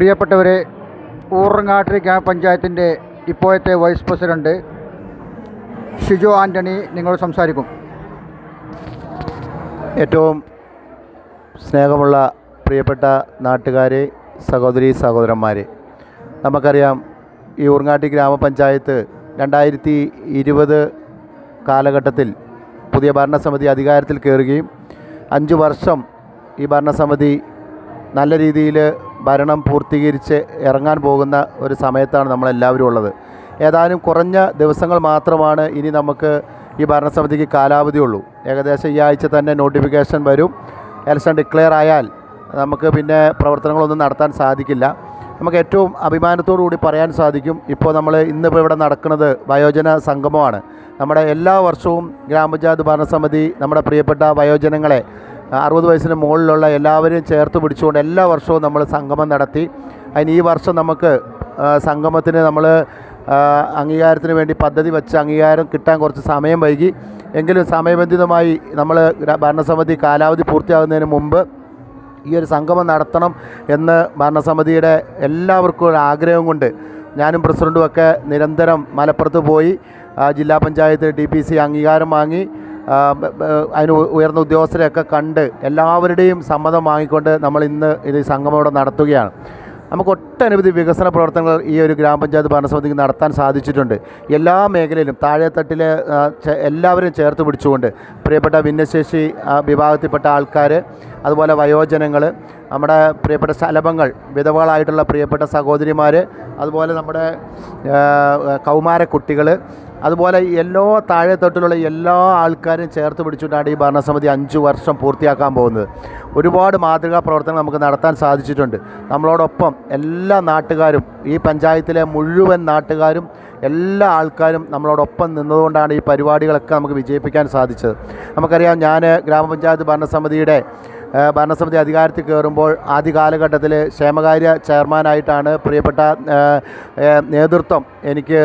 പ്രിയപ്പെട്ടവരെ ഊറങ്ങാട്ടിരി ഗ്രാമപഞ്ചായത്തിന്റെ ഇപ്പോഴത്തെ വൈസ് പ്രസിഡന്റ് ഷിജു ആന്റണി നിങ്ങൾ സംസാരിക്കും. ഏറ്റവും സ്നേഹമുള്ള പ്രിയപ്പെട്ട നാട്ടുകാരെ സഹോദരി സഹോദരന്മാരെ നമുക്കറിയാം ഈ ഊർങ്ങാട്ടി ഗ്രാമപഞ്ചായത്ത് രണ്ടായിരത്തി ഇരുപത് കാലഘട്ടത്തിൽ പുതിയ ഭരണസമിതി അധികാരത്തിൽ കയറുകയും അഞ്ച് വർഷം ഈ ഭരണസമിതി നല്ല രീതിയിൽ ഭരണം പൂർത്തീകരിച്ച് ഇറങ്ങാൻ പോകുന്ന ഒരു സമയത്താണ് നമ്മളെല്ലാവരും ഉള്ളത്. ഏതാനും കുറഞ്ഞ ദിവസങ്ങൾ മാത്രമാണ് ഇനി നമുക്ക് ഈ ഭരണസമിതിക്ക് കാലാവധിയുള്ളൂ ഏകദേശം ഈ ആഴ്ച തന്നെ നോട്ടിഫിക്കേഷൻ വരും. ഇലക്ഷൻ ഡിക്ലെയർ ആയാൽ നമുക്ക് പിന്നെ പ്രവർത്തനങ്ങളൊന്നും നടത്താൻ സാധിക്കില്ല. നമുക്ക് ഏറ്റവും അഭിമാനത്തോടു കൂടി പറയാൻ സാധിക്കും ഇപ്പോൾ നമ്മൾ ഇന്നിപ്പോൾ ഇവിടെ നടക്കുന്നത് വയോജന സംഗമമാണ്. നമ്മുടെ എല്ലാ വർഷവും ഗ്രാമപഞ്ചായത്ത് ഭരണസമിതി നമ്മുടെ പ്രിയപ്പെട്ട വയോജനങ്ങളെ അറുപത് വയസ്സിന് മുകളിലുള്ള എല്ലാവരെയും ചേർത്ത് പിടിച്ചുകൊണ്ട് എല്ലാ വർഷവും നമ്മൾ സംഗമം നടത്തി. അതിന് ഈ വർഷം നമുക്ക് സംഗമത്തിന് നമ്മൾ അംഗീകാരത്തിന് വേണ്ടി പദ്ധതി വെച്ച് അംഗീകാരം കിട്ടാൻ കുറച്ച് സമയം വൈകി. എങ്കിലും സമയബന്ധിതമായി നമ്മൾ ഭരണസമിതി കാലാവധി പൂർത്തിയാകുന്നതിന് മുമ്പ് ഈ ഒരു സംഗമം നടത്തണം എന്ന് ഭരണസമിതിയുടെ എല്ലാവർക്കും ഒരു ആഗ്രഹം കൊണ്ട് ഞാനും പ്രസിഡന്റുമൊക്കെ നിരന്തരം മലപ്പുറത്ത് പോയി ജില്ലാ പഞ്ചായത്ത് ഡി പി സി അംഗീകാരം വാങ്ങി. അതിന് ഉയർന്ന ഉദ്യോഗസ്ഥരെയൊക്കെ കണ്ട് എല്ലാവരുടെയും സമ്മതം വാങ്ങിക്കൊണ്ട് നമ്മൾ ഇന്ന് ഇത് സംഗമം ഇവിടെ നടത്തുകയാണ്. നമുക്ക് ഒട്ടനവധി വികസന പ്രവർത്തനങ്ങൾ ഈ ഒരു ഗ്രാമപഞ്ചായത്ത് ഭരണസമിതിക്ക് നടത്താൻ സാധിച്ചിട്ടുണ്ട്. എല്ലാ മേഖലയിലും താഴെത്തട്ടിലെ എല്ലാവരും ചേർത്ത് പിടിച്ചുകൊണ്ട് പ്രിയപ്പെട്ട ഭിന്നശേഷി വിഭാഗത്തിൽപ്പെട്ട ആൾക്കാർ അതുപോലെ വയോജനങ്ങൾ നമ്മുടെ പ്രിയപ്പെട്ട ശലഭങ്ങൾ വിധവകളായിട്ടുള്ള പ്രിയപ്പെട്ട സഹോദരിമാർ അതുപോലെ നമ്മുടെ കൗമാര കുട്ടികൾ അതുപോലെ എല്ലാ താഴെത്തട്ടിലുള്ള എല്ലാ ആൾക്കാരും ചേർത്ത് പിടിച്ചുകൊണ്ടാണ് ഈ ഭരണസമിതി അഞ്ച് വർഷം പൂർത്തിയാക്കാൻ പോകുന്നത്. ഒരുപാട് മാതൃകാ പ്രവർത്തനങ്ങൾ നമുക്ക് നടത്താൻ സാധിച്ചിട്ടുണ്ട്. നമ്മളോടൊപ്പം എല്ലാ നാട്ടുകാരും ഈ പഞ്ചായത്തിലെ മുഴുവൻ നാട്ടുകാരും എല്ലാ ആൾക്കാരും നമ്മളോടൊപ്പം നിന്നതുകൊണ്ടാണ് ഈ പരിപാടികളൊക്കെ നമുക്ക് വിജയിപ്പിക്കാൻ സാധിച്ചത്. നമുക്കറിയാം ഞാൻ ഗ്രാമപഞ്ചായത്ത് ഭരണസമിതിയുടെ ഭരണസമിതി അധികാരത്തിൽ കയറുമ്പോൾ ആദ്യ കാലഘട്ടത്തിൽ ക്ഷേമകാര്യ ചെയർമാനായിട്ടാണ് പ്രിയപ്പെട്ട നേതൃത്വം എനിക്ക്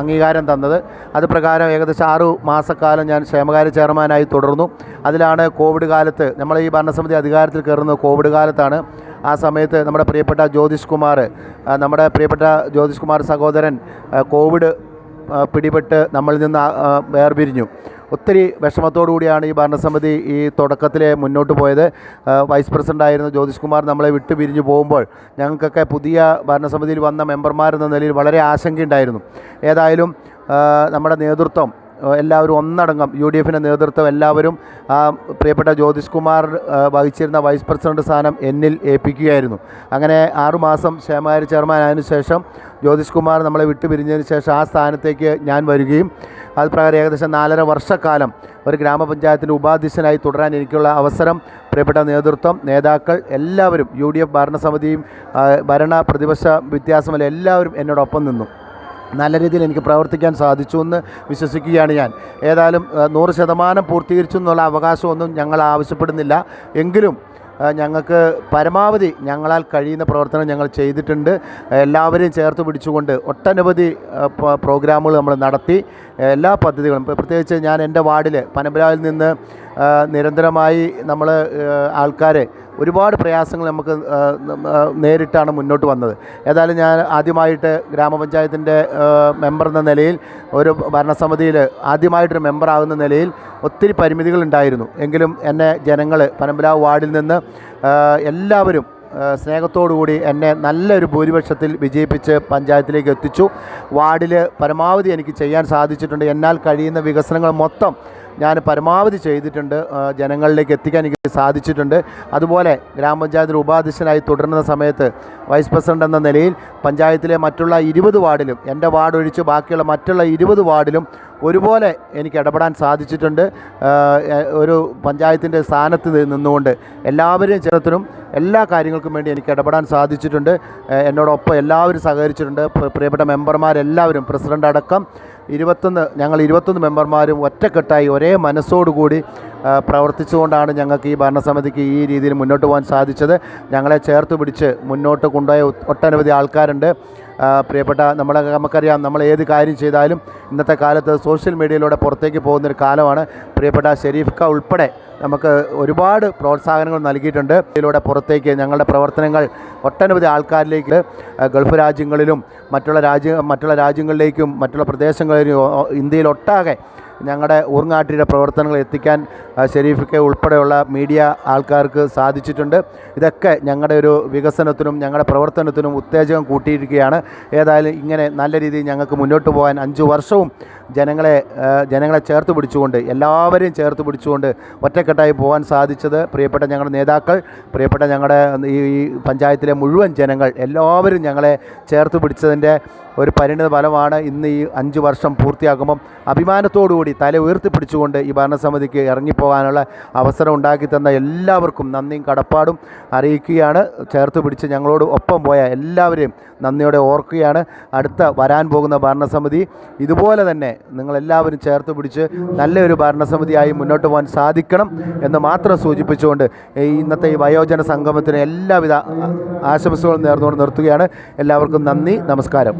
അംഗീകാരം തന്നത്. അത് പ്രകാരം ഏകദേശം ആറു മാസക്കാലം ഞാൻ ക്ഷേമകാര്യ ചെയർമാനായി തുടർന്നു. അതിലാണ് കോവിഡ് കാലത്ത് നമ്മൾ ഈ ഭരണസമിതി അധികാരത്തിൽ കയറുന്നത് കോവിഡ് കാലത്താണ്. ആ സമയത്ത് നമ്മുടെ പ്രിയപ്പെട്ട ജ്യോതിഷ് കുമാർ നമ്മുടെ പ്രിയപ്പെട്ട ജ്യോതിഷ് കുമാർ സഹോദരൻ കോവിഡ് പിടിപെട്ട് നമ്മളിൽ നിന്ന് വേർപിരിഞ്ഞു. ഒത്തിരി കൂടിയാണ് ഈ ഭരണസമിതി ഈ തുടക്കത്തിൽ മുന്നോട്ട് പോയത്. വൈസ് പ്രസിഡന്റായിരുന്ന ജ്യോതിഷ് കുമാർ നമ്മളെ വിട്ടു പിരിഞ്ഞു പോകുമ്പോൾ ഞങ്ങൾക്കൊക്കെ പുതിയ ഭരണസമിതിയിൽ വന്ന മെമ്പർമാരെന്ന നിലയിൽ വളരെ ആശങ്കയുണ്ടായിരുന്നു ഏതായാലും നമ്മുടെ നേതൃത്വം എല്ലാവരും ഒന്നടങ്കം യു ഡി എഫിന്റെ നേതൃത്വം എല്ലാവരും പ്രിയപ്പെട്ട ജ്യോതിഷ് കുമാർ വഹിച്ചിരുന്ന വൈസ് പ്രസിഡന്റ് സ്ഥാനം എന്നിൽ ഏൽപ്പിക്കുകയായിരുന്നു. അങ്ങനെ ആറുമാസം ക്ഷേമകാര്യ ചെയർമാൻ ആയതിനു ശേഷം ജ്യോതിഷ് കുമാർ നമ്മളെ വിട്ടു പിരിഞ്ഞതിന് ശേഷം ആ സ്ഥാനത്തേക്ക് ഞാൻ വരികയും അത് പ്രകാരം ഏകദേശം നാലര വർഷക്കാലം ഒരു ഗ്രാമപഞ്ചായത്തിന്റെ ഉപാധ്യക്ഷനായി തുടരാൻ എനിക്കുള്ള അവസരം പ്രിയപ്പെട്ട നേതൃത്വം നേതാക്കൾ എല്ലാവരും യു ഡി എഫ് ഭരണസമിതിയും ഭരണ പ്രതിപക്ഷ വ്യത്യാസമല്ല എല്ലാവരും എന്നോടൊപ്പം നിന്നു. നല്ല രീതിയിൽ എനിക്ക് പ്രവർത്തിക്കാൻ സാധിച്ചു എന്ന് വിശ്വസിക്കുകയാണ് ഞാൻ. ഏതായാലും നൂറ് ശതമാനം പൂർത്തീകരിച്ചു എന്നുള്ള അവകാശമൊന്നും ഞങ്ങൾ ആവശ്യപ്പെടുന്നില്ല. എങ്കിലും ഞങ്ങൾക്ക് പരമാവധി ഞങ്ങളാൽ കഴിയുന്ന പ്രവർത്തനം ഞങ്ങൾ ചെയ്തിട്ടുണ്ട്. എല്ലാവരെയും ചേർത്ത് പിടിച്ചുകൊണ്ട് ഒട്ടനവധി പ്രോഗ്രാമുകൾ നമ്മൾ നടത്തി. എല്ലാ പദ്ധതികളും പ്രത്യേകിച്ച് ഞാൻ എന്റെ വാർഡിൽ പനമ്പരാവിൽ നിന്ന് നിരന്തരമായി നമ്മൾ ആൾക്കാരെ ഒരുപാട് പ്രയാസങ്ങൾ നമുക്ക് നേരിട്ടാണ് മുന്നോട്ട് വന്നത്. ഏതായാലും ഞാൻ ആദ്യമായിട്ട് ഗ്രാമപഞ്ചായത്തിന്റെ മെമ്പർ എന്ന നിലയിൽ ഒരു ഭരണസമിതിയിൽ ആദ്യമായിട്ടൊരു മെമ്പറാകുന്ന നിലയിൽ ഒത്തിരി പരിമിതികൾ ഉണ്ടായിരുന്നു. എങ്കിലും എന്നെ ജനങ്ങൾ പരമ്പരാ വാർഡിൽ നിന്ന് എല്ലാവരും സ്നേഹത്തോടുകൂടി എന്നെ നല്ലൊരു ഭൂരിപക്ഷത്തിൽ വിജയിപ്പിച്ച് പഞ്ചായത്തിലേക്ക് എത്തിച്ചു. വാർഡിൽ പരമാവധി എനിക്ക് ചെയ്യാൻ സാധിച്ചിട്ടുണ്ട്. എന്നാൽ കഴിയുന്ന വികസനങ്ങൾ മൊത്തം ഞാൻ പരമാവധി ചെയ്തിട്ടുണ്ട്. ജനങ്ങളിലേക്ക് എത്തിക്കാൻ എനിക്ക് സാധിച്ചിട്ടുണ്ട്. അതുപോലെ ഗ്രാമപഞ്ചായത്തിൽ ഉപാധ്യക്ഷനായി തുടരുന്ന സമയത്ത് വൈസ് പ്രസിഡന്റ് എന്ന നിലയിൽ പഞ്ചായത്തിലെ മറ്റുള്ള ഇരുപത് വാർഡിലും എന്റെ വാർഡ് ഒഴിച്ച് ബാക്കിയുള്ള മറ്റുള്ള ഇരുപത് വാർഡിലും ഒരുപോലെ എനിക്ക് ഇടപെടാൻ സാധിച്ചിട്ടുണ്ട്. ഒരു പഞ്ചായത്തിന്റെ സ്ഥാനത്ത് നിന്നുകൊണ്ട് എല്ലാവരെയും ചേർത്തിനും എല്ലാ കാര്യങ്ങൾക്കും വേണ്ടി എനിക്ക് ഇടപെടാൻ സാധിച്ചിട്ടുണ്ട്. എന്നോടൊപ്പം എല്ലാവരും സഹകരിച്ചിട്ടുണ്ട്. പ്ര- പ്രിയപ്പെട്ട മെമ്പർമാരെല്ലാവരും പ്രസിഡന്റ് അടക്കം ഇരുപത്തൊന്ന് ഞങ്ങൾ ഇരുപത്തൊന്ന് മെമ്പർമാരും ഒറ്റക്കെട്ടായി ഒരേ മനസ്സോടുകൂടി പ്രവർത്തിച്ചുകൊണ്ടാണ് ഞങ്ങൾക്ക് ഈ ഭരണസമിതിക്ക് ഈ രീതിയിൽ മുന്നോട്ട് പോകാൻ സാധിച്ചത്. ഞങ്ങളെ ചേർത്ത് പിടിച്ച് മുന്നോട്ട് കൊണ്ടുപോയ ഒട്ടനവധി ആൾക്കാരുണ്ട്. പ്രിയപ്പെട്ട നമ്മളെ നമുക്കറിയാം നമ്മൾ ഏത് കാര്യം ചെയ്താലും ഇന്നത്തെ കാലത്ത് സോഷ്യൽ മീഡിയയിലൂടെ പുറത്തേക്ക് പോകുന്നൊരു കാലമാണ്. പ്രിയപ്പെട്ട ഷെരീഫ് ഖ ഉൾപ്പെടെ നമുക്ക് ഒരുപാട് പ്രോത്സാഹനങ്ങൾ നൽകിയിട്ടുണ്ട്. ഇതിലൂടെ പുറത്തേക്ക് ഞങ്ങളുടെ പ്രവർത്തനങ്ങൾ ഒട്ടനവധി ആൾക്കാരിലേക്ക് ഗൾഫ് രാജ്യങ്ങളിലും മറ്റുള്ള രാജ്യ മറ്റുള്ള രാജ്യങ്ങളിലേക്കും മറ്റുള്ള പ്രദേശങ്ങളിലും ഇന്ത്യയിലൊട്ടാകെ ഞങ്ങളുടെ ഊർങ്ങാട്ടിയുടെ പ്രവർത്തനങ്ങൾ എത്തിക്കാൻ ഷെരീഫിക്ക് ഉൾപ്പെടെയുള്ള മീഡിയ ആൾക്കാർക്ക് സാധിച്ചിട്ടുണ്ട്. ഇതൊക്കെ ഞങ്ങളുടെ ഒരു വികസനത്തിനും ഞങ്ങളുടെ പ്രവർത്തനത്തിനും ഉത്തേജകം കൂട്ടിയിരിക്കുകയാണ്. ഏതായാലും ഇങ്ങനെ നല്ല രീതിയിൽ ഞങ്ങൾക്ക് മുന്നോട്ട് പോകാൻ അഞ്ച് വർഷവും ജനങ്ങളെ ജനങ്ങളെ ചേർത്ത് പിടിച്ചുകൊണ്ട് എല്ലാവരെയും ചേർത്ത് പിടിച്ചുകൊണ്ട് ഒറ്റക്കെട്ടായി പോകാൻ സാധിച്ചത് പ്രിയപ്പെട്ട ഞങ്ങളുടെ നേതാക്കൾ പ്രിയപ്പെട്ട ഞങ്ങളുടെ ഈ പഞ്ചായത്തിലെ മുഴുവൻ ജനങ്ങൾ എല്ലാവരും ഞങ്ങളെ ചേർത്ത് പിടിച്ചതിന്റെ ഒരു പരിണിത ഫലമാണ് ഇന്ന് ഈ അഞ്ച് വർഷം പൂർത്തിയാക്കുമ്പം അഭിമാനത്തോടുകൂടി തല ഉയർത്തിപ്പിടിച്ചുകൊണ്ട് ഈ ഭരണസമിതിക്ക് ഇറങ്ങിപ്പോകാനുള്ള അവസരം ഉണ്ടാക്കി തന്ന എല്ലാവർക്കും നന്ദിയും കടപ്പാടും അറിയിക്കുകയാണ്. ചേർത്ത് പിടിച്ച് ഞങ്ങളോട് ഒപ്പം പോയ എല്ലാവരെയും നന്ദിയോടെ ഓർക്കുകയാണ്. അടുത്ത വരാൻ പോകുന്ന ഭരണസമിതി ഇതുപോലെ തന്നെ നിങ്ങളെല്ലാവരും ചേർത്ത് പിടിച്ച് നല്ലൊരു ഭരണസമിതിയായി മുന്നോട്ട് പോകാൻ സാധിക്കണം എന്ന് മാത്രം സൂചിപ്പിച്ചുകൊണ്ട് ഇന്നത്തെ ഈ വയോജന സംഗമത്തിന് എല്ലാവിധ ആശംസകളും നേർന്നുകൊണ്ട് നിർത്തുകയാണ്. എല്ലാവർക്കും നന്ദി നമസ്കാരം.